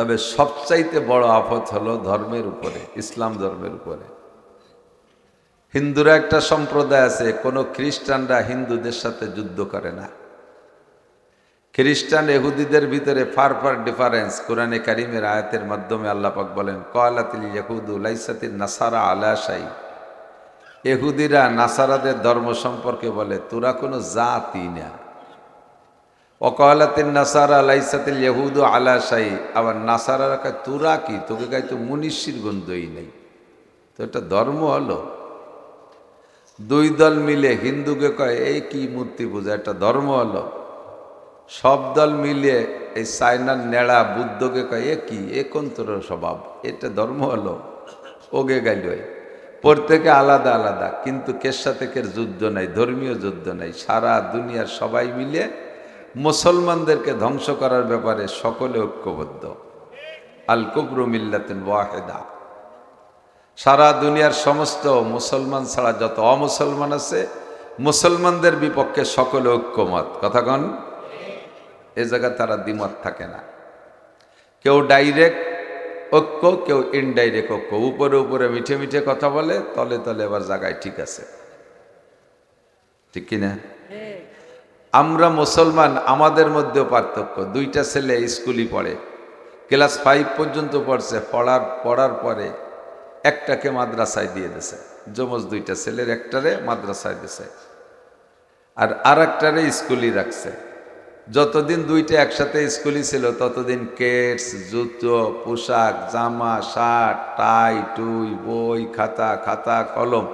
তবে সবচাইতে বড় আফত হলো ধর্মের উপরে, ইসলাম ধর্মের উপরে। হিন্দুরা একটা সম্প্রদায় আছে, কোনো খ্রিস্টানরা হিন্দুদের সাথে যুদ্ধ করে না। খ্রিস্টান এহুদিদের ভিতরে ফার ফার ডিফারেন্স, কোরআনে কারিমের আয়াতের মাধ্যমে আল্লাপাক বলেন কয়ালাতিল ইহুদু লাইসাতিল নাসারা আলাশাই এহুদিরা নাসারাদের ধর্ম সম্পর্কে বলে, তোরা কোনো জাতি না। অকয়ালাতিল নাসারা লাইসাতিল ইহুদু আলাশাই আবার নাসারারা কয়, তোরা কি? তোকে গাই তো মুনিশির গন্ধই নেই। তো এটা ধর্ম হলো। দুই দল মিলে হিন্দুকে কয়, এই কি মূর্তি পূজা? একটা ধর্ম হলো। সব দল মিলে এই চায়নার নেড়া বুদ্ধকে কয়, এ কি? এ কোন তোর স্বভাব? এটা ধর্ম হলো। ওগে গেল প্রত্যেকে আলাদা আলাদা। কিন্তু কের সাথে কের যুদ্ধ নাই, ধর্মীয় যুদ্ধ নাই। সারা দুনিয়ার সবাই মিলে মুসলমানদেরকে ধ্বংস করার ব্যাপারে সকলে ঐক্যবদ্ধ। আল কুবরু মিল্লাতিন ওয়াহেদা। সারা দুনিয়ার সমস্ত মুসলমান ছাড়া যত অমুসলমান আছে, মুসলমানদের বিপক্ষে সকলে ঐক্যমত। কথা কন, এ জায়গায় তারা দ্বিমত থাকে না। কেউ ডাইরেক্ট ঐক্য, কেউ ইনডাইরেক্ট ঐক্য। উপরে উপরে মিঠে মিঠে কথা বলে, তলে তলে এবার জায়গায় ঠিক আছে। ঠিক কিনা? আমরা মুসলমান, আমাদের মধ্যেও পার্থক্য। দুইটা ছেলে স্কুলই পড়ে। ক্লাস ফাইভ পর্যন্ত পড়ছে, পড়ার পড়ার পরে একটাকে মাদ্রাসায় দিয়ে দিছে যমজ দুইটা ছেলের একটারে মাদ্রাসায় দিছে আর আর একটারে স্কুলই রাখছে। যতদিন দুইটা একসাথে স্কুলই ছিল, ততদিন কেটস, জুতো, পোশাক, জামা, শার্ট, টাই, টুই, বই, খাতা খাতা, কলম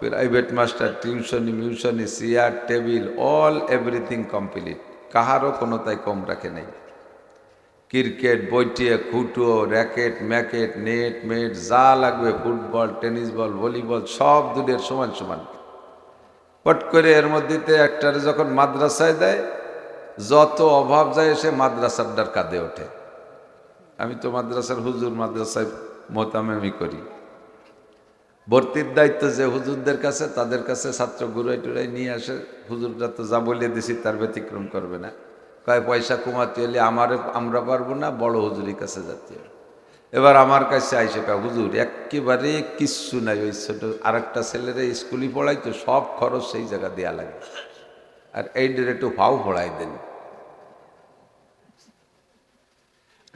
প্রাইভেট মাস্টার টিউশনি মিউশনি chair table all everything complete কাহারও কোনো তাই কম রাখে নেই। ক্রিকেট, বইটিয়ে খুটো র্যাকেট, ম্যাকেট, নেট, মেট, যা লাগবে, ফুটবল, টেনিস বল, ভলিবল, সব দুধের সমান সমান। পট করে এর মধ্যেতে একটারে যখন মাদ্রাসায় দেয়, যত অভাব যায় সে মাদ্রাসার ডার কাঁদে ওঠে। আমি তো মাদ্রাসার হুজুর, মাদ্রাসায় মোতামেমি করি। ভর্তির দায়িত্ব যে হুজুরদের কাছে, তাদের কাছে ছাত্র ঘুরাই টুরাই নিয়ে আসে। হুজুররা তো যা বলে দিছি তার ব্যতিক্রম করবে না। কয়, পয়সা কমাতে হলে আমার, আমরা পারব না, বড় হুজুরের কাছে যাতে। এবার আমার কাছে আইসে কয়, হুজুর, একেবারে কিচ্ছু নাই, ওই ছোট আরেকটা ছেলেরা স্কুলই পড়াই তো সব খরচ সেই জায়গা দেওয়া লাগে। আর এইটার একটু ফাও পড়াই দেন।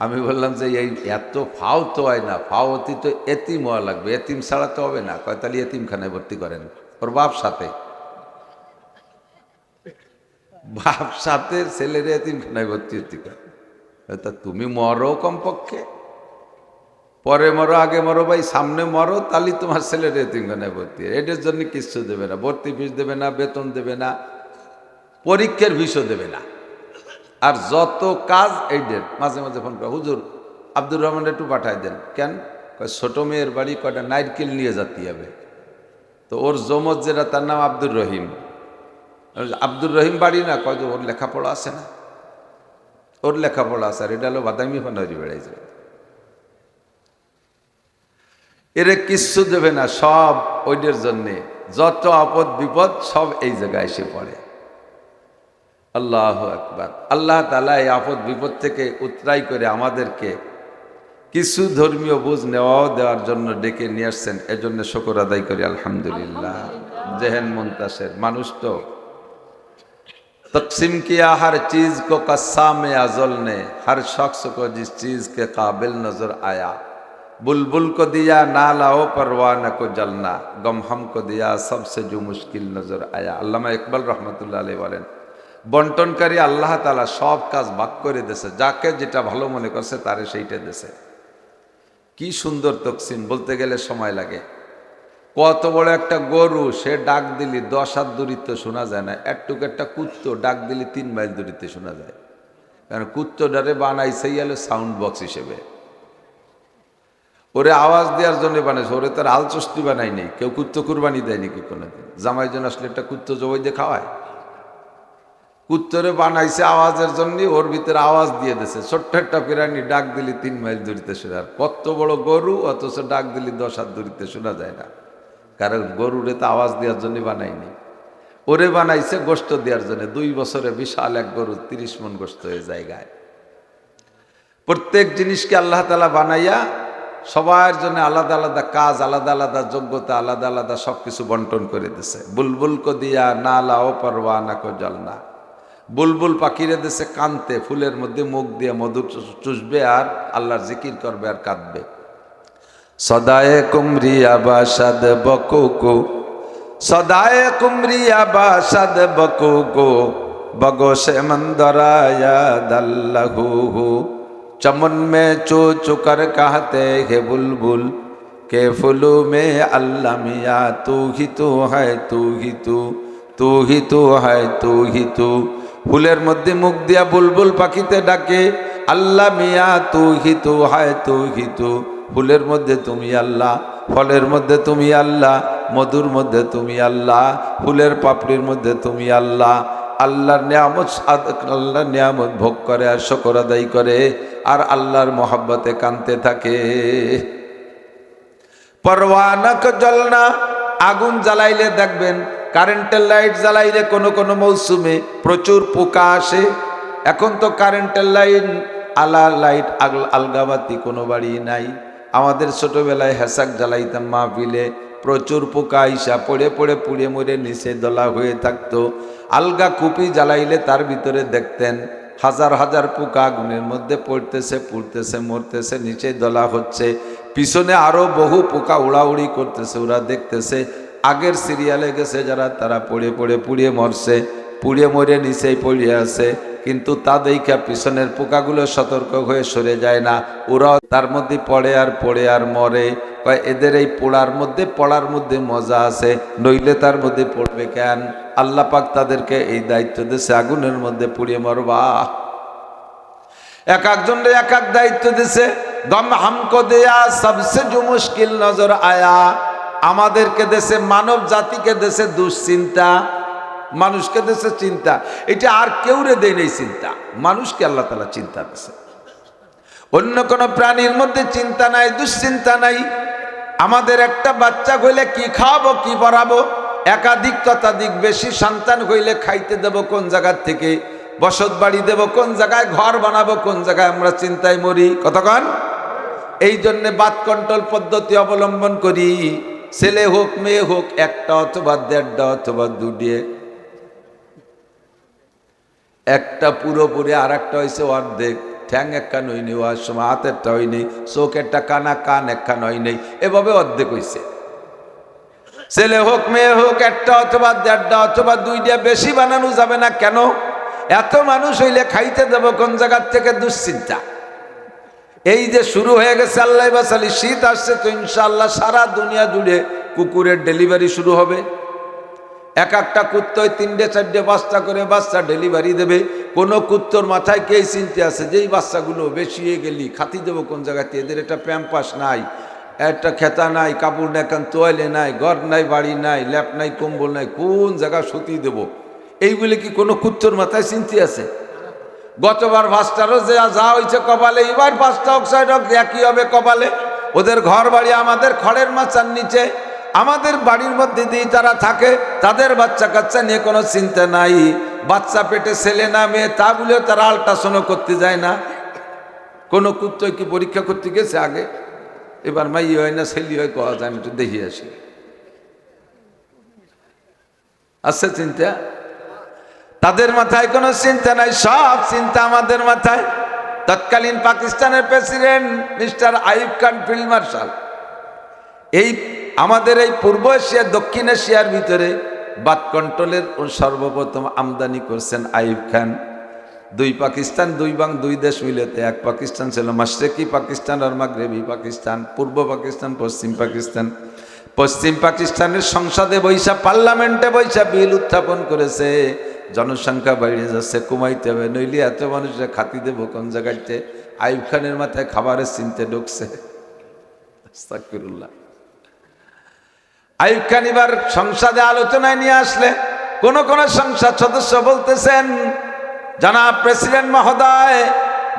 আমি বললাম যে, এই এত ফাও তো হয় না, ফাও অতি তো এতিম হওয়া লাগবে। এতিম ছাড়া তো হবে না। কয়, তাহলে এতিমখানায় ভর্তি করেন। ওর বাপ সাথে। বাপ সাথে ছেলের এতিমখানায় ভর্তি হতে তা তুমি মরো কমপক্ষে। পরে মরো, আগে মরো ভাই, সামনে মরো, তাহলে তোমার ছেলের এতিমখানায় ভর্তি এটার জন্য কিচ্ছু দেবে না। ভর্তি ফিস দেবে না, বেতন দেবে না, পরীক্ষার ফিসও দেবে না। আর যত কাজ এইদের মাঝে মাঝে ফোন করে, হুজুর, আব্দুর রহমান একটু পাঠায় দেন। কেন? ছোট মেয়ের বাড়ি কয়টা? নাইটকেল নিয়ে যেতে হবে। তো ওর জমজ যেটা, তার নাম আব্দুর রহিম। আব্দুর রহিম বাড়ি না, কয় যে ওর লেখাপড়া আছে না। ওর লেখাপড়া আছে, আর এটা হলো বাদামি ফান্ডারি বেড়াইছে এরে কিচ্ছু দেবে না, সব ওইদের জন্যে যত আপদ বিপদ, সব এই জায়গায় এসে পড়ে। আল্লাহ আকবার আল্লাহ তালা এই আপদ বিপদ থেকে উত্তরাই করে আমাদেরকে কিছু ধর্মীয় বুঝ নেওয়াও দেওয়ার জন্য ডেকে নিয়ে আসছেন এজন্য শকর আদায় করি আলহামদুলিল্লাহ জেহেন মুন্তাসের মানুষ তো तकसीम किया हर चीज को कस्सा में अजल ने हर शख्स को जिस चीज के काबिल नजर आया बुलबुल को दिया ना लाओ परवाना को जलना गम हम को दिया सबसे जो मुश्किल नजर आया আল্লামা ইকবাল রহমতুল্লাহ আলী বলেন বন্টনকারী আল্লাহ তালা সব কাজ ভাগ করে দেছে। যাকে যেটা ভালো মনে করছে তারে সেইটা দেশে কি সুন্দর তকসিম, বলতে গেলে সময় লাগে। কত বড় একটা গরু, সে ডাক দিলি দশ হাত দূরিত্ব শোনা যায় না। একটুক একটা কুত্তো ডাক দিলি তিন মাইল দূরিত্বে শোনা যায়। কারণ কুত্তোটারে বানাইছেই হলো সাউন্ড বক্স হিসেবে। ওরে আওয়াজ দেওয়ার জন্য বানাইছে, ওরে তার আলচস্তি বানাই নেই। কেউ কুত্তো কুরবানি দেয় নাকি কোনোদিন? জামাই জন আসলে একটা কুত্তো জবাই দিয়ে খাওয়ায়? কুত্তরে বানাইছে আওয়াজের জন্য ওর ভিতরে আওয়াজ দিয়ে দিছে। ছোট্ট একটা প্রাণী ডাক দিলি তিন মাইল দূরিতে শোনা কত বড় গরু, অথচ ডাক দিলি দশ হাত দূরিতে শোনা যায় না। কারণ গরুরে তো আওয়াজ দেওয়ার জন্য বানাইনি ওরে বানাইছে গোস্ত দেওয়ার জন্য। দুই বছরে বিশাল এক গরু তিরিশ মন গোস্ত হয়ে জায়গায় প্রত্যেক জিনিসকে আল্লাহ তালা বানাইয়া সবার জন্য আলাদা আলাদা কাজ, আলাদা আলাদা যোগ্যতা, আলাদা আলাদা সব কিছু বন্টন করে দিছে। বুলবুল কো দিয়া না লাও পারওয়া না কো জল না। বুলবুল পাখিরে দেশে কানতে ফুলের মধ্যে মুখ দিয়ে মধু চুষ- চুষবে আর আল্লাহর জিকির করবে আর কাঁদবে সদায়ে কুমরিয়া বাসাদ বকুকু সদায়ে কুমরিয়া বাসাদ বকুকু বগোশে মন্দরায়া দল্লহু चमन में चो चुकर कहते है बुलबुल के फुलू में अल्लाह मिया तू ही तू है तू ही तू तू ही तू है तू ही तू ফুলের মধ্যে মুখ দিয়া বুলবুল পাখিতে ডাকে, আল্লাহ মিয়া তু হিতু হায় তু হিতু ফুলের মধ্যে তুমি আল্লাহ, ফলের মধ্যে তুমি আল্লাহ, মধুর মধ্যে তুমি আল্লাহ, ফুলের পাপড়ির মধ্যে তুমি আল্লাহ। আল্লাহর নিয়ামত আল্লাহর নিয়ামত ভোগ করে আর শকর আদায় করে আর আল্লাহর মহাব্বতে কানতে থাকে। পরওয়ানক জ্বলনা আগুন জ্বালাইলে দেখবেন কারেন্টের লাইট জ্বালাইলে কোনো কোনো মৌসুমে প্রচুর পোকা আসে। এখন তো কারেন্টের লাইন আলা লাইট আলগাবাতি কোনো বাড়ি নাই। আমাদের ছোটবেলায় হেসাক জ্বালাইতাম মাহফিলে, প্রচুর পোকা ইসা পড়ে পড়ে পুড়ে মুড়ে নিচে দলা হয়ে থাকতো। আলগা কুপি জ্বালাইলে তার ভিতরে দেখতেন, হাজার হাজার পোকা আগুনের মধ্যে পড়তেছে, পুড়তেছে, মরতেছে, নিচে দলা হচ্ছে। পিছনে আরও বহু পোকা উড়াউড়ি করতেছে, ওরা দেখতেছে আগের সিরিয়ালে গেছে যারা, তারা পড়ে পড়ে পুড়িয়ে মরছে, পুড়িয়ে মরে নিচেই পড়িয়ে আছে, কিন্তু তা পিছনের পোকাগুলো সতর্ক হয়ে সরে যায় না। ওরাও তার মধ্যে পড়ে আর পড়ে আর মরে। এদের এই পোড়ার মধ্যে, পড়ার মধ্যে মজা আছে, নইলে তার মধ্যে পড়বে কেন? আল্লাহ পাক তাদেরকে এই দায়িত্ব দিয়েছে, আগুনের মধ্যে পুড়িয়ে মরবা। এক একজনরে এক এক দায়িত্ব দিছে গম হামকো দেয়া, সবসে जो মুশকিল নজর আয়া। আমাদেরকে দেশে, মানব জাতিকে দেশে দুশ্চিন্তা, মানুষকে দেশে চিন্তা। এটা আর কেউ রে দেয় নেই চিন্তা। মানুষকে আল্লাহ তালা চিন্তা দিছে। অন্য কোনো প্রাণীর মধ্যে চিন্তা নাই, দুশ্চিন্তা নাই। আমাদের একটা বাচ্চা হইলে কি খাওয়াবো, কি পড়াবো? একাধিক ততাধিক বেশি সন্তান হইলে খাইতে দেব কোন জায়গার থেকে? বসত বাড়ি দেব কোন জায়গায়? ঘর বানাবো কোন জায়গায়? আমরা চিন্তায় মরি। কতক্ষণ এই জন্যে বাদ কন্ট্রোল পদ্ধতি অবলম্বন করি। ছেলে হোক, মেয়ে হোক, একটা অথবা দেড়টা অথবা দুটিয়ে। একটা পুরোপুরি আর একটা হয়েছে অর্ধেক। ঠ্যাং একখান হয়নি ওয়ার সময় হাতেরটা হয়নি, চোখ একটা কানা, কান একখান হয়নি, এভাবে অর্ধেক হয়েছে ছেলে হোক, মেয়ে হোক, একটা অথবা দেড়টা অথবা দুইটা বেশি বানানো যাবে না কেন? এত মানুষ হইলে খাইতে দেবো কোন জায়গার থেকে দুশ্চিন্তা? এই যে শুরু হয়ে গেছে, আল্লাহ বাসালি শীত আসছে তো ইনশাল্লাহ সারা দুনিয়া জুড়ে কুকুরের ডেলিভারি শুরু হবে। এক একটা কুত্তয় তিনটে, চারটে বাচ্চা করে বাচ্চা ডেলিভারি দেবে। কোনো কুত্তর মাথায় কে চিনতে আছে? যেই বাচ্চাগুলো বেশি হয়ে গেলি, খাতি দেবো কোন জায়গাতে এদের একটা প্যাম্পাস নাই, একটা খেতা নাই, কাপড় নাই কান তোয়ালে নাই, ঘর নাই, বাড়ি নাই, ল্যাপ নাই, কম্বল নাই, কোন জায়গা সুতি দেবো? এইগুলি কি কোনো কুত্তর মাথায় চিনতে আছে? গতবার পাঁচটারও যে যা হয়েছে কপালে, এবার পাঁচটা অক্সাইড হোক একই হবে কপালে। ওদের ঘর বাড়ি আমাদের খড়ের মাচার নিচে। আমাদের বাড়ির মধ্যে দিয়ে তারা থাকে, তাদের বাচ্চা কাচ্চা নিয়ে কোনো চিন্তা নাই। বাচ্চা পেটে ছেলে না মেয়ে, তা বলেও তারা আল্ট্রাসাউন্ড করতে যায় না। কোনো কুত্তয় কি পরীক্ষা করতে গেছে আগে? এবার মাই হয় না, ছেলি হয়, কওয়া যায় আমি একটু দেখি আসি। আচ্ছা চিন্তা? তাদের মাথায় কোনো চিন্তা নাই, সব চিন্তা আমাদের মাথায়। তৎকালীন পাকিস্তানের প্রেসিডেন্ট মিস্টার আইব খান ফিল্ড মার্শাল। এই আমাদের এই পূর্ব এশিয়া, দক্ষিণ এশিয়ার ভিতরে বাদ কন্ট্রোলের সর্বপ্রথম আমদানি করছেন আইব খান। দুই পাকিস্তান, দুই বাং, দুই দেশ মিলেতে এক পাকিস্তান ছিল মাশরেকি পাকিস্তান আর মাগরেবি পাকিস্তান, পূর্ব পাকিস্তান, পশ্চিম পাকিস্তান। পশ্চিম পাকিস্তানের সংসদে বৈশা পার্লামেন্টে বৈশা বিল উত্থাপন করেছে। জনসংখ্যা বেড়ে যাচ্ছে, কমাইতে হবে। নইলে এত মানুষের খাতি দেবো কোন জায়গাতে? আইব খানের মাথায় খাবারের চিনতে ঢুকছে। আইব খান এবার সংসদে আলোচনায় নিয়ে আসলে। কোন কোন সংসদ সদস্য বলতেছেন, জানাব প্রেসিডেন্ট মহোদয়,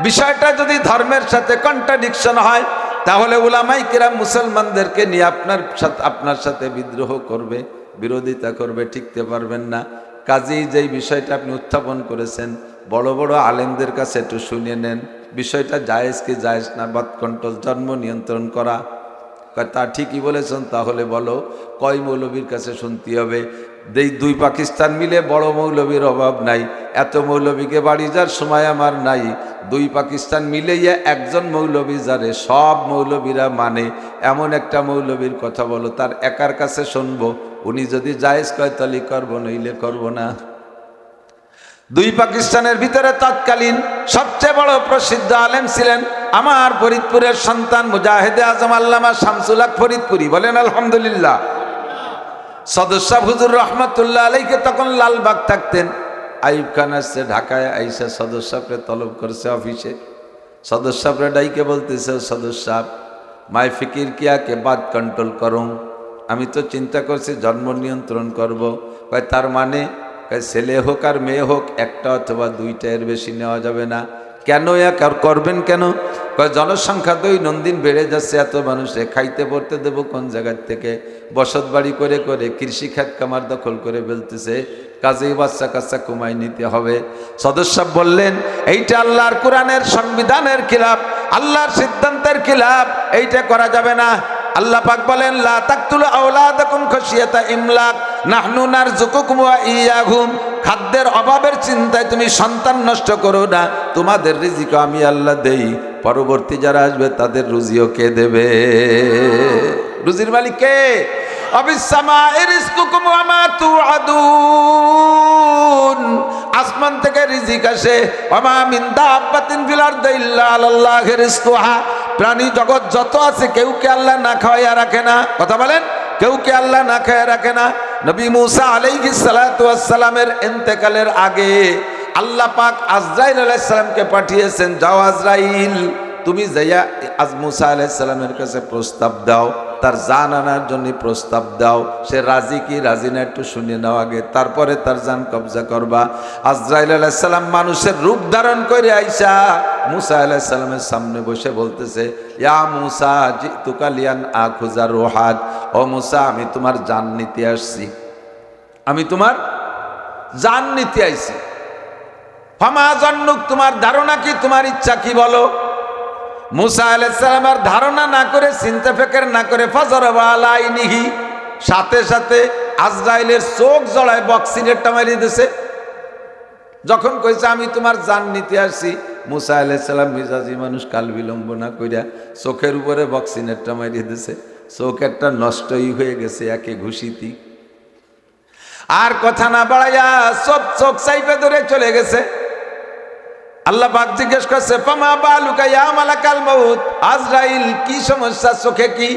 বিষয়টা যদি ধর্মের সাথে কন্ট্রাডিকশন হয়, তাহলে উলামাই কিরাম মুসলমানদেরকে নিয়ে আপনার সাথে আপনার সাথে বিদ্রোহ করবে, বিরোধিতা করবে, ঠিকতে পারবেন না। কাজেই যেই বিষয়টা আপনি উত্থাপন করেছেন, বড় বড় আলেমদের কাছে একটু শুনে নেন। বিষয়টা জায়েজ কি জায়েজ না বাদ জন্ম নিয়ন্ত্রণ করা। তা ঠিকই বলেছেন, তাহলে বলো, কয় মৌলবীর কাছে শুনতে হবে? এই দুই পাকিস্তান মিলে বড় মৌলবীর অভাব নাই। এত মৌলবীকে বাড়ি যার সময় আমার নাই। দুই পাকিস্তান মিলেইয়া একজন মৌলবী যারে সব মৌলবীরা মানে। এমন একটা মৌলবীর কথা বলো, তার একার কাছে শুনব। উনি যদি জায়েজ কয়, তাহলে করব, নইলে করব না। দুই পাকিস্তানের ভিতরে তৎকালীন সবচেয়ে বড় প্রসিদ্ধ আলেম ছিলেন আমার ফরিদপুরের সন্তান মুজাহিদে আজম আল্লামা শামসুলাক ফরিদপুরি। বলেন, আলহামদুলিল্লাহ। সদস্য হুজুর রহমতুল্লাহ আলাইকে তখন লালবাগ থাকতেন। আইব খান আসছে ঢাকায়, আইসা সদস্যকে তলব করছে অফিসে। সদস্যরে ডাইকে বলতেছে, সদস্য মাই ফিকির কিয়াকে বাদ কন্ট্রোল করুন আমি তো চিন্তা করছি জন্ম নিয়ন্ত্রণ করব। তার মানে ছেলে হোক আর মেয়ে হোক, একটা অথবা দুইটা এর বেশি নেওয়া যাবে না। কেন এক আর করবেন কেন? জনসংখ্যা নন্দিন বেড়ে যাচ্ছে, এত মানুষে খাইতে পড়তে দেবো কোন জায়গার থেকে? বসত বাড়ি করে করে কৃষি খাত কামার দখল করে ফেলতেছে, কাজেই বাচ্চা কাচ্চা কমাই নিতে হবে। সদস্য বললেন, এইটা আল্লাহর কোরআনের সংবিধানের খিলাফ, আল্লাহর সিদ্ধান্তের খিলাফ, এইটা করা যাবে না। আল্লাহ পাক বলেন, লা তাকতুলু আওলাদাকুম খাশিয়াতা ইমলাক, নাহনু নারযুকুকুম ওয়া ইয়াহুম। খাদ্যের অভাবের চিন্তায় তুমি সন্তান নষ্ট করো না, তোমাদের রিজিক আমি আল্লাহ দেই। পরবর্তী যারা আসবে, তাদের রুজিও কে দেবে? রুজির মালিক কে? অবিসামা ইরিজকুকুম ওয়া মা তুআদুন। আসমান থেকে রিজিক আসে। ওমা মিন দাব্বাতিন ফিল আরদি ইল্লা আলাল্লাহি প্রাণী জগৎ যত আছে, কেউ কে আল্লাহ না খাওয়াইয়া রাখে না? কথা বলেন? কেউ কে আল্লাহ না খাইয়া রাখে না? নবী মুসা আলাইহি সালামের ইন্তেকালের আগে আল্লাহ পাক আজরাইল আলাইহিস সালামকে পাঠিয়েছেন, যাও আজরাইল, তুমি যাইয়া আজ মুসা আলাইসাল্লামের কাছে প্রস্তাব দাও। তার জান আনার জন্য প্রস্তাব দাও। সে রাজি কি? রাজি না? একটু শুনে নাও আগে। তারপরে তার জান কবজা করবা। আজরাইল আলাইসাল্লাম মানুষের রূপ ধারণ করে আইসা মুসা আলাইসাল্লামের সামনে বসে বলতেছে, ইয়া মুসা তুকালিয়ান আখুজা রোহাদ ও মুসা, আমি তোমার জান নিতে আসছি। আমি তোমার জান নিতে আইছি। ফামা জন্নুক, তোমার ধারণা কি? তোমার ইচ্ছা কি বলো? মুসা আলাইসালামের ধারণা না করে, চিন্তা ফেকের না করে, ফজর আলাইনিহি সাথে সাথে আজরাইলের চোখ জড়ায় বক্সিনেরটা মারিয়ে দিছে। যখন কইছে, আমি তোমার জান নিতে আসছি মুসা আলাইসাল্লাম মিজাজি মানুষ কাল বিলম্ব না কইরা চোখের উপরে বক্সিনেরটা মারিয়ে দিছে। চোখ একটা নষ্টই হয়ে গেছে, একে ঘুষিতি। আর কথা না বাড়াইয়া সব চোখ চাইপে ধরে চলে গেছে। আল্লাহ পাক জিজ্ঞেস করছে পামা বালুকা ইয়া মালাকাল মাউত? আজরাইল কি সমস্যা? চোখে কি?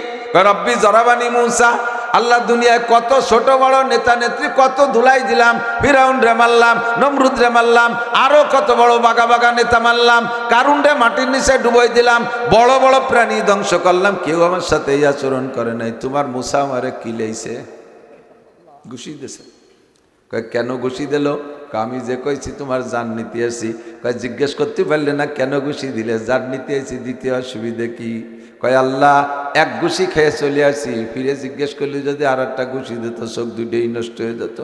রব্বি, জরাবানি মুসা, আল্লাহ দুনিয়ায় কত ছোট বড় নেতা নেত্রী, কত ধুলাই দিলাম, ফিরাউন রে মারলাম, নমরুদ রে মারলাম, আরও কত বড় বাগা বাগা নেতা মারলাম, কারুন রে মাটির নিচে ডুবই দিলাম, বড় বড় প্রাণী ধ্বংস করলাম, কেউ আমার সাথে এই আচরণ করে নাই, তোমার মুসা আমারে কিলেইছে ঘুষি দিছে। কেন ঘুষি দিল? আমি যে কইছি তোমার জান নিতে আসি। কয়, জিজ্ঞেস করতে পারলে না কেন ঘুষি দিলে? জান নিতে আসি দ্বিতীয় অসুবিধে কি? কয়, আল্লাহ, এক ঘুষি খেয়ে চলে আসি। ফিরে জিজ্ঞেস করলে যদি আর একটা ঘুষি দিত, চোখ দুটোই নষ্ট হয়ে যেত।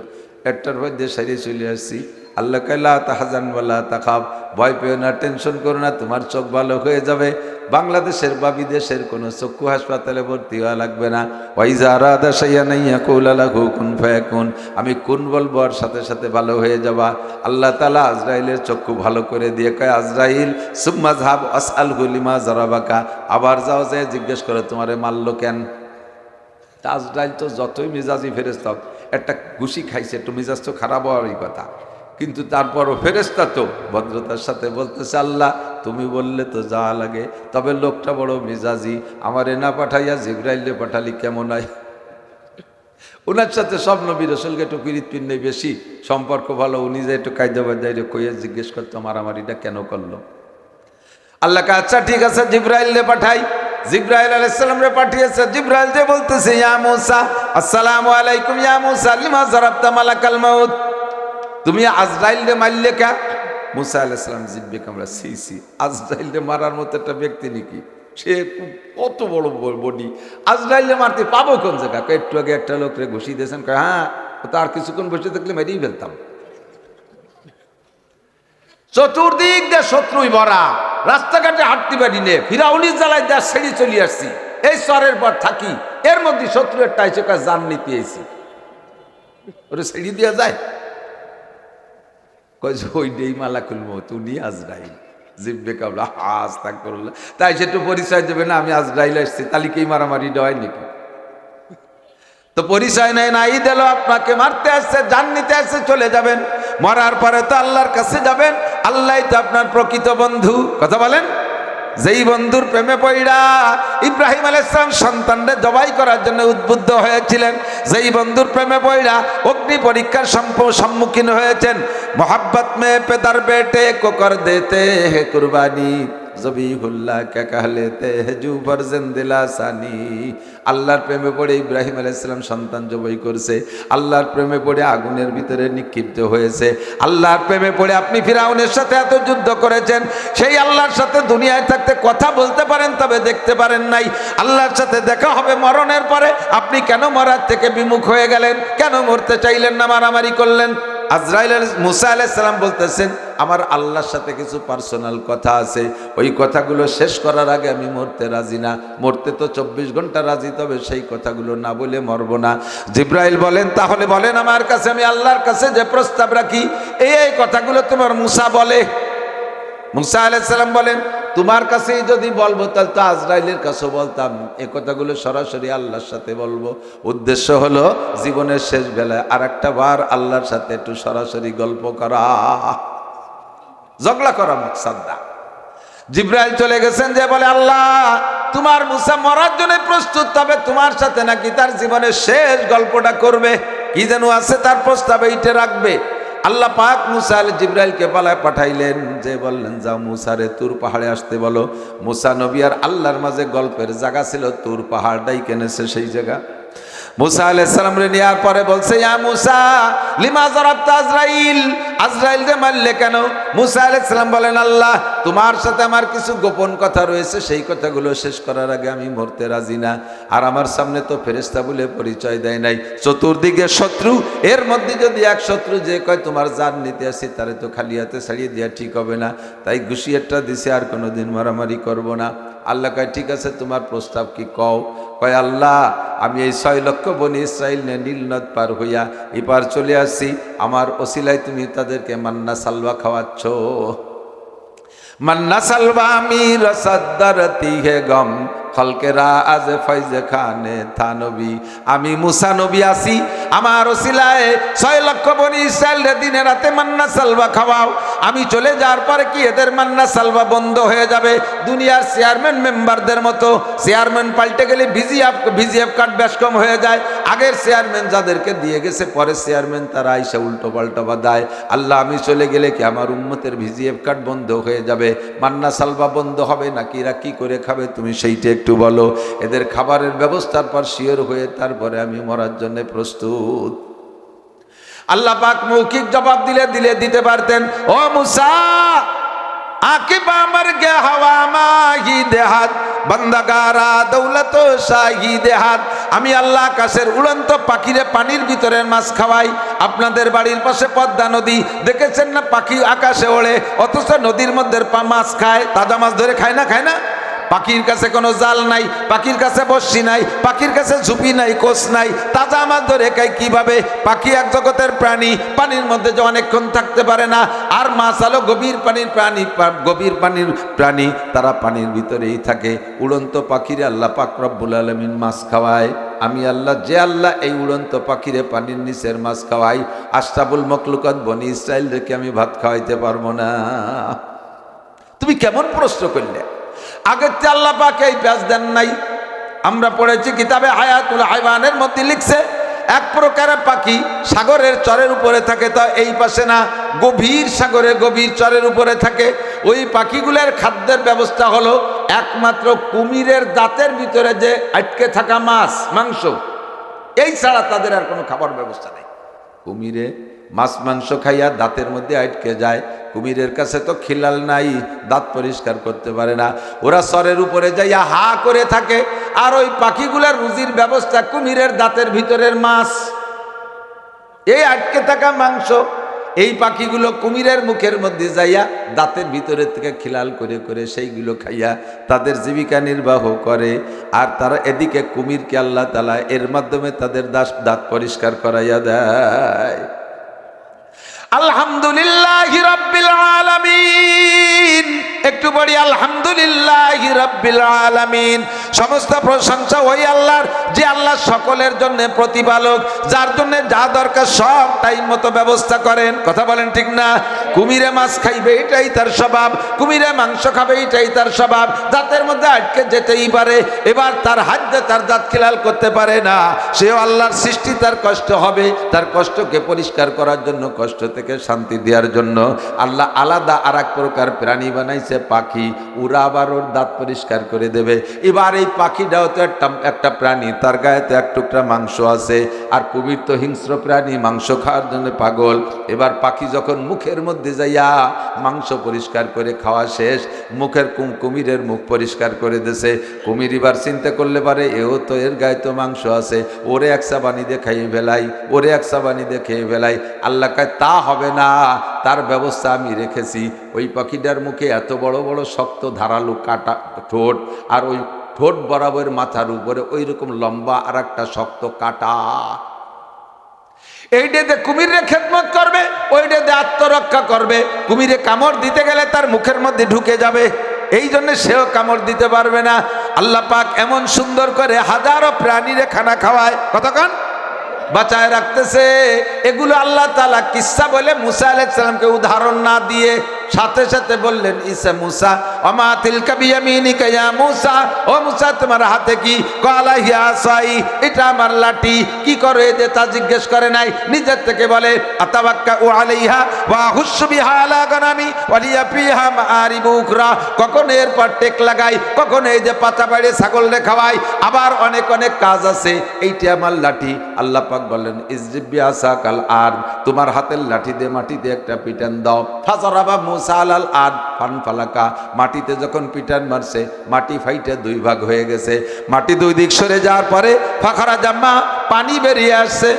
একটার মধ্যে সারিয়ে চলে আসছি আল্লাহ কাল্লা তাহাজান বলা তাকাব ভয় পেও না, টেনশন করো না, তোমার চোখ ভালো হয়ে যাবে। বাংলাদেশের বা বিদেশের কোনো চক্ষু হাসপাতালে ভর্তি হওয়া লাগবে না। ওয়াইজা রাদা সাইয়া নাইয়া কৌলা কৌলালা কুন ফায়াকুন। আমি কোন বলব আর সাথে সাথে ভালো হয়ে যাবা। আল্লাহ তালা আজরাইলের চক্ষু ভালো করে দিয়ে কয়, আজরাইল, সুম্মা ঝাব আসাল গুলিমা জরাবাকা আবার যাও যায় জিজ্ঞেস করে, তোমারে মারলো কেন? আজরাইল তো যতই মেজাজি ফেরেস্তা একটা ঘুষি খাইছে, একটু মেজাজ তো খারাপ হওয়ারই কথা। কিন্তু তারপরও ফেরেস্তা তো ভদ্রতার সাথে বলতেছে, আল্লাহ, তুমি বললে তো যা লাগে, তবে লোকটা বড় মেজাজি, আমার না পাঠাইয়া জিব্রাইলে পাঠালি কেমন হয় ওনার সাথে সব নবী রসুলকে একটু পিরিত পিন্নে বেশি, সম্পর্ক ভালো, উনি যে একটু কায়দা কইয়ে জিজ্ঞেস করতো মারামারিটা কেন করল? আল্লাহকে আচ্ছা ঠিক আছে জিব্রাইল পাঠাই। জিব্রাইল আলাইসালাম রে পাঠিয়েছে, জিব্রাইল যে বলতেছে, ইয়া মুসা আলাইকুম, ইয়া মুসা, লিমা জারাবতা মালাকাল তুমি আজরাইল রে মারলে কা? মুসা আলাইসালাম জিব্বে কামরা সি সি। আজরাইল রে মারার মতো একটা ব্যক্তি নাকি? সে কত বড় বডি। আজরাইল রে মারতে পাবো কোন জায়গা? একটু আগে একটা লোক রে ঘুষি দিয়েছেন, কয় হ্যাঁ ও তো আর কিছুক্ষণ বসে থাকলে মেরেই ফেলতাম। চতুর্দিক দিয়ে শত্রুই ভরা। রাস্তাঘাটে হাঁটতে পারি নে। ফিরাউলির জ্বালায় দেশ ছেড়ে চলে আসছি। এই স্তরের পর থাকি। এর মধ্যে শত্রু একটা এসে কাজ জান নিতে এসি ওরে ছেড়ে দেওয়া যায়? কয় যে ওই ডেই মালা খুলবো তুমি আজরাইল। জিব্বে কাবলা হাস তাক করল তাই সেটু পরিচয় দেবে না, আমি আজরাইল এসছি কি মারামারি দেওয়াই নাকি? তো পরিচয় নেই ঈদ এলো, আপনাকে মারতে আসছে জান নিতে আসছে, চলে যাবেন। মরার পরে তো আল্লাহর কাছে যাবেন। আল্লাহ তো আপনার প্রকৃত বন্ধু। কথা বলেন? যেই বন্ধুর প্রেমে পইড়া, ইব্রাহিম আলাইসলাম সন্তানদের জবাই করার জন্য উদ্বুদ্ধ হয়েছিলেন। যেই বন্ধুর প্রেমে পইড়া, অগ্নি পরীক্ষার সম্মুখীন হয়েছেন। মোহাব্বত মে পেদার বেটে, কোকর দেতে হে কুরবানি। জবিহুল্লাহ কাহলেতে হেজু ফরজেন দিলা সানি আল্লাহর প্রেমে পড়ে ইব্রাহিম আলাইসালাম সন্তান জবাই করছে। আল্লাহর প্রেমে পড়ে আগুনের ভিতরে নিক্ষিপ্ত হয়েছে। আল্লাহর প্রেমে পড়ে আপনি ফিরাউনের সাথে এত যুদ্ধ করেছেন। সেই আল্লাহর সাথে দুনিয়ায় থাকতে কথা বলতে পারেন, তবে দেখতে পারেন নাই। আল্লাহর সাথে দেখা হবে মরণের পরে। আপনি কেন মরার থেকে বিমুখ হয়ে গেলেন? কেন মরতে চাইলেন না, মারামারি করলেন? আজরাইল মুসা আলাইসালাম বলতেছেন আমার আল্লাহর সাথে কিছু পার্সোনাল কথা আছে। ওই কথাগুলো শেষ করার আগে আমি মরতে রাজি না। মরতে তো চব্বিশ ঘণ্টা রাজি, তবে সেই কথাগুলো না বলে মরব না। জিব্রাইল বলেন, তাহলে বলেন আমার কাছে, আমি আল্লাহর কাছে যে প্রস্তাব রাখি, এই এই কথাগুলো তোমার মুসা বলে। মুসা আলাইসাল্লাম বলেন, তোমার কাছেই যদি বলব, তাহলে তো আজরাইলের কাছে বলতাম। এ কথাগুলো সরাসরি আল্লাহর সাথে বলব। উদ্দেশ্য হলো জীবনের শেষ বেলায় আর একটা বার আল্লাহর সাথে একটু সরাসরি গল্প করা। ঝগড়া করা মকসাদ। না জিব্রাইল চলে গেছেন যে বলে, আল্লাহ, তোমার মুসা মরার জন্য প্রস্তুত, তবে তোমার সাথে নাকি তার জীবনের শেষ গল্পটা করবে। কি যেন আছে তার প্রস্তাবে ইটে রাখবে। আল্লাহ পাক মুসা আল জিব্রাইলকে পালায় পাঠাইলেন, যে বললেন, যাও মুসারে তুর পাহাড়ে আসতে বলো। মুসা নবী আর আল্লাহর মাঝে গল্পের জায়গা ছিল, তুর পাহাড়টাই কেনেছে সেই জায়গা? মুসা আলাইসালাম রে নেওয়ার পরে বলছে, ইয়া মুসা, লিমা জরাবতা আজরাইল? আজরাইল যে মারলে কেন? মুসা আলাইসালাম বলেন, আল্লাহ, তোমার সাথে আমার কিছু গোপন কথা রয়েছে, সেই কথাগুলো শেষ করার আগে আমি মরতে রাজি না। আর আমার সামনে তো ফেরেস্তা বলে পরিচয় দেয় নাই। চতুর্দিকে শত্রু, এর মধ্যে যদি এক শত্রু যে কয়, তোমার জান নিতে আসি, তারে তো খালি হাতে ছাড়িয়ে দেওয়া ঠিক হবে না। তাই ঘুষিয়ারটা দিছে, আর কোনোদিন মারামারি করব না। আল্লাহ কয়, ঠিক আছে, তোমার প্রস্তাব কি? কও। কয়, আল্লাহ, আমি এই ছয় লক্ষ বনি ইসরায়েল নিয়ে নীলনদ পার হইয়া এবার চলে আসি। আমার ওসিলায় তুমি তাদেরকে মান্না সালওয়া খাওয়াচ্ছ। মান্না সালবা আমি রসাদ্দারতি হে গম খলকেরা আজ ফৈজে খানে থানবী আমি মুসা নবী আসি, আমার ওসিলায় ছয় লক্ষ বনি ইসরায়েল দিনে রাতে মান্না সালবা খাওয়াও। আমি চলে যাওয়ার পরে কি এদের মান্না সালবা বন্ধ হয়ে যাবে? দুনিয়ার চেয়ারম্যান মেম্বারদের মতো। চেয়ারম্যান পাল্টে গেলে ভিজিএফ ভিজিএফ কার্ড বেশ কম হয়ে যায়। আগের চেয়ারম্যান যাদেরকে দিয়ে গেছে পরে চেয়ারম্যান তারা আইসা উল্টো পাল্টো বাদায় আল্লাহ, আমি চলে গেলে কি আমার উম্মতের ভিজিএফ কার্ড বন্ধ হয়ে যাবে? মান্না সালবা বন্ধ হবে নাকি? এরা কী করে খাবে? তুমি সেইটা একটু বলো, এদের খাবারের ব্যবস্থার পর শিওর হয়ে তারপরে আমি মরার জন্য প্রস্তুত। আল্লাহ পাক মৌখিক জবাব দিলে দিলে দিতে পারতেন, ও মুসা হওয়া দেহাত দেহাত। আমি আল্লাহ আকাশের উড়ন্ত পাখিরে পানির ভিতরের মাছ খাওয়াই, আপনাদের বাড়ির পাশে পদ্মা নদী, দেখেছেন না পাখি আকাশে ওড়ে, অথচ নদীর মধ্যে মাছ খায়, তাজা মাছ ধরে খায় না খায় না? পাখির কাছে কোনো জাল নাই, পাখির কাছে বসি নাই, পাখির কাছে ঝুপি নাই কোষ নাই, তাজা মাছ ধরে খাই কীভাবে? পাখি এক জগতের প্রাণী, পানির মধ্যে যে অনেকক্ষণ থাকতে পারে না। আর মাছ আলো গভীর পানির প্রাণী গভীর পানির প্রাণী, তারা পানির ভিতরেই থাকে। উড়ন্ত পাখিরে আল্লাহ পাক রব্বুল আলমিন মাছ খাওয়ায়। আমি আল্লাহ, যে আল্লাহ এই উড়ন্ত পাখিরে পানির নিচের মাছ খাওয়াই, আশরাফুল মকলুকত বনি ইসরায়েল রেখে আমি ভাত খাওয়াইতে পারব না। তুমি কেমন প্রশ্ন করলে? আগের চেয়ে আল্লাহ পাকে এই প্যাঁচ দেন নাই। আমরা পড়েছি কিতাবে হায়াতুল হাইওয়ানের মধ্যে লিখছে, এক প্রকারের পাখি সাগরের চরের উপরে থাকে তা এই পাশে না, গভীর সাগরে গভীর চরের উপরে থাকে। ওই পাখিগুলোর খাদ্যের ব্যবস্থা হলো একমাত্র কুমিরের দাঁতের ভিতরে যে আটকে থাকা মাছ, মাংস। এই ছাড়া তাদের আর কোনো খাবার ব্যবস্থা নেই। কুমিরে মাছ মাংস খাইয়া দাঁতের মধ্যে আটকে যায়। কুমিরের কাছে তো খিলাল নাই, দাঁত পরিষ্কার করতে পারে না। ওরা সরের উপরে যাইয়া হা করে থাকে। আর ওই পাখিগুলার রুজির ব্যবস্থা কুমিরের দাঁতের ভিতরের মাছ। এই আটকে থাকা মাংস, এই পাখিগুলো কুমিরের মুখের মধ্যে যাইয়া দাঁতের ভিতরের থেকে খিলাল করে করে সেইগুলো খাইয়া তাদের জীবিকা নির্বাহ করে। আর তারা এদিকে কুমিরকে আল্লাহ তালা এর মাধ্যমে তাদের দাস দাঁত পরিষ্কার করাইয়া দেয়। আলহামদুলিল্লাহ রব্বিল আলামিন। একটু বলি আলহামদুলিল্লাহ রব্বিল আলামিন। সমস্ত প্রশংসা ওই আল্লাহর, যে আল্লাহ সকলের জন্য প্রতিপালক, যার জন্য যা দরকার সব টাইম মতো ব্যবস্থা করেন। কথা বলেন ঠিক না? কুমিরে মাছ খাইবে, এটাই তার স্বভাব। কুমিরে মাংস খাবে, এটাই তার স্বভাব। দাঁতের মধ্যে আটকে যেতেই পারে। এবার তার হাত দিয়ে তার দাঁত খিলাল করতে পারে না। সেও আল্লাহর সৃষ্টি, তার কষ্ট হবে। তার কষ্টকে পরিষ্কার করার জন্য, কষ্ট থেকে শান্তি দেওয়ার জন্য আল্লাহ আলাদা আর প্রকার প্রাণী বানাইছে, পাখি। ওরা আবার ওর দাঁত পরিষ্কার করে দেবে। এবার এই পাখিটাও তো একটা একটা প্রাণী। তার গায়ে তো এক টুকরা মাংস আছে। আর কুমির তো হিংস্র প্রাণী, মাংস খাওয়ার জন্য পাগল। এবার পাখি যখন মুখের মধ্যে যাইয়া মাংস পরিষ্কার করে খাওয়া শেষ, মুখের কুম- কুমিরের মুখ পরিষ্কার করে দেছে। কুমির এবার চিন্তা করলে পারে, এও তো এর গায়ে তো মাংস আছে, ওরে একসা বানি দিয়ে খাইয়ে ফেলাই, ওরে একসা বানি দিয়ে খেয়ে ফেলাই। আল্লাহ কায়, তা হবে না, তার ব্যবস্থা আমি রেখেছি। ওই পাখিটার মুখে এত বড় বড় শক্ত ধারালো কাটা ঠোঁট, আর ওই ঠোঁট বরাবর মাথার উপরে ওই রকম লম্বা আর একটা শক্ত কাটা এইটাতে কুমিরে খেদমত করবে ওইটাতে আত্মরক্ষা করবে। কুমিরে কামড় দিতে গেলে তার মুখের মধ্যে ঢুকে যাবে। এই জন্য সেও কামড় দিতে পারবে না। আল্লাহ পাক এমন সুন্দর করে হাজারো প্রাণীরে খানা খাওয়ায়। কতক্ষণ? বাঁচায় রাখতেছে। এগুলো আল্লাহ তালা কিসা বলে মুসা আলাইসালামকে উদাহরণ না দিয়ে সাথে সাথে বললেন, ইসা মুসা, অমা তিলকা বিয়ামিনিকা ইয়া মুসা, ও মুসা, তোমার হাতে কি কলা হিয়া সাই? এটা আমার লাঠি। কি করে যে তা জিজ্ঞেস করে নাই। নিজের থেকে বলে আতাবাক্কা ও আলাইহা ওয়া হুসু বিহা আলা ফিহা মাআরিবু উখরা কখন এরপর টেক লাগাই, কখন এই যে পাতা বাইরে ছাগল রে খাওয়াই। আবার অনেক অনেক কাজ আছে। এইটা আমার লাঠি। আল্লাহ পাক বললেন ইজরিবি আসাকাল আর তোমার হাতের লাঠি দিয়ে মাটিতে একটা পিটান দাও। ফাজরাবা মুসা আলাল আদ ফান ফালাকা। মাটিতে যখন পিটান মারছে, মাটি ফাইটে দুই ভাগ হয়ে গেছে। মাটি দুই দিক সরে যাওয়ার পরে ফাখারা জাম্মা পানি বেরিয়ে আসছে।